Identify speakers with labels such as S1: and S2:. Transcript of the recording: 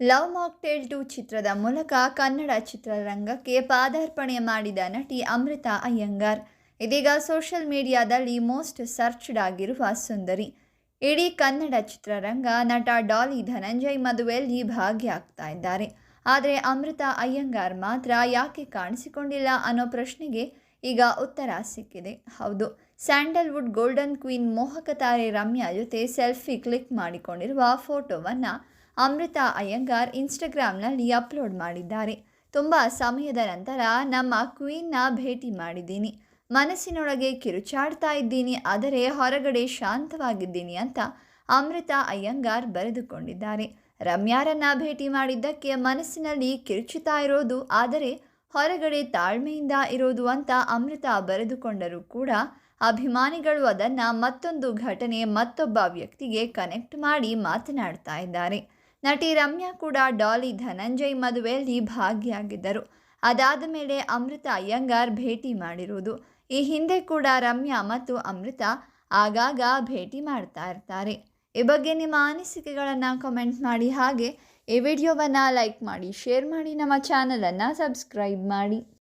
S1: Love mocktail to ಚಿತ್ರದ ಮೂಲಕ ಕನ್ನಡ ಚಿತ್ರರಂಗಕ್ಕೆ ಪಾದಾರ್ಪಣೆ ಮಾಡಿದ ನಟಿ ಅಮೃತ ಅಯ್ಯಂಗಾರ್. ಇದೀಗ ಸೋಷಿಯಲ್ ಮೀಡಿಯಾದಲ್ಲಿ ಮೋಸ್ಟ್ ಸರ್ಚ್ಡ್ ಆಗಿರುವ ಸುಂದರಿ. ಇಡೀ ಕನ್ನಡ ಚಿತ್ರರಂಗ ನಟ ಡಾಲಿ ಧನಂಜಯ್ ಮದುವೆಯಲ್ಲಿ ಭಾಗಿಯಾಗ್ತಾ ಇದ್ದಾರೆ. ಆದರೆ ಅಮೃತಾ ಅಯ್ಯಂಗಾರ್ ಮಾತ್ರ ಯಾಕೆ ಕಾಣಿಸಿಕೊಂಡಿಲ್ಲ ಅನ್ನೋ ಪ್ರಶ್ನೆಗೆ ಈಗ ಉತ್ತರ ಸಿಕ್ಕಿದೆ. ಹೌದು, ಸ್ಯಾಂಡಲ್ವುಡ್ ಗೋಲ್ಡನ್ ಕ್ವೀನ್ ಮೋಹಕ ತಾರೆ ರಮ್ಯಾ ಜೊತೆ ಸೆಲ್ಫಿ ಕ್ಲಿಕ್ ಮಾಡಿಕೊಂಡಿರುವ ಫೋಟೋವನ್ನು ಅಮೃತ ಅಯ್ಯಂಗಾರ್ ಇನ್ಸ್ಟಾಗ್ರಾಮ್ನಲ್ಲಿ ಅಪ್ಲೋಡ್ ಮಾಡಿದ್ದಾರೆ. ತುಂಬ ಸಮಯದ ನಂತರ ನಮ್ಮ ಕ್ವೀನ್ನ ಭೇಟಿ ಮಾಡಿದ್ದೀನಿ. ಮನಸ್ಸಿನೊಳಗೆ ಕಿರುಚಾಡ್ತಾ ಇದ್ದೀನಿ, ಆದರೆ ಹೊರಗಡೆ ಶಾಂತವಾಗಿದ್ದೀನಿ ಅಂತ ಅಮೃತ ಅಯ್ಯಂಗಾರ್ ಬರೆದುಕೊಂಡಿದ್ದಾರೆ. ರಮ್ಯಾರನ್ನ ಭೇಟಿ ಮಾಡಿದ್ದಕ್ಕೆ ಮನಸ್ಸಿನಲ್ಲಿ ಕಿರುಚುತ್ತಾ ಇರೋದು, ಆದರೆ ಹೊರಗಡೆ ತಾಳ್ಮೆಯಿಂದ ಇರೋದು ಅಂತ ಅಮೃತ ಬರೆದುಕೊಂಡರೂ ಕೂಡ ಅಭಿಮಾನಿಗಳು ಅದನ್ನು ಮತ್ತೊಂದು ಘಟನೆ ಮತ್ತೊಬ್ಬ ವ್ಯಕ್ತಿಗೆ ಕನೆಕ್ಟ್ ಮಾಡಿ ಮಾತನಾಡ್ತಾ ಇದ್ದಾರೆ. ನಟಿ ರಮ್ಯಾ ಕೂಡ ಡಾಲಿ ಧನಂಜಯ್ ಮದುವೆಯಲ್ಲಿ ಭಾಗಿಯಾಗಿದ್ದರು. ಅದಾದ ಮೇಲೆ ಅಮೃತ ಅಯ್ಯಂಗಾರ್ ಭೇಟಿ ಮಾಡಿರುವುದು. ಈ ಹಿಂದೆ ಕೂಡ ರಮ್ಯಾ ಮತ್ತು ಅಮೃತ ಆಗಾಗ ಭೇಟಿ ಮಾಡ್ತಾ ಇರ್ತಾರೆ. ಈ ಬಗ್ಗೆ ನಿಮ್ಮ ಅನಿಸಿಕೆಗಳನ್ನು ಕಮೆಂಟ್ ಮಾಡಿ. ಹಾಗೆ ಈ ವಿಡಿಯೋವನ್ನು ಲೈಕ್ ಮಾಡಿ ಶೇರ್ ಮಾಡಿ, ನಮ್ಮ ಚಾನಲನ್ನು ಸಬ್ಸ್ಕ್ರೈಬ್ ಮಾಡಿ.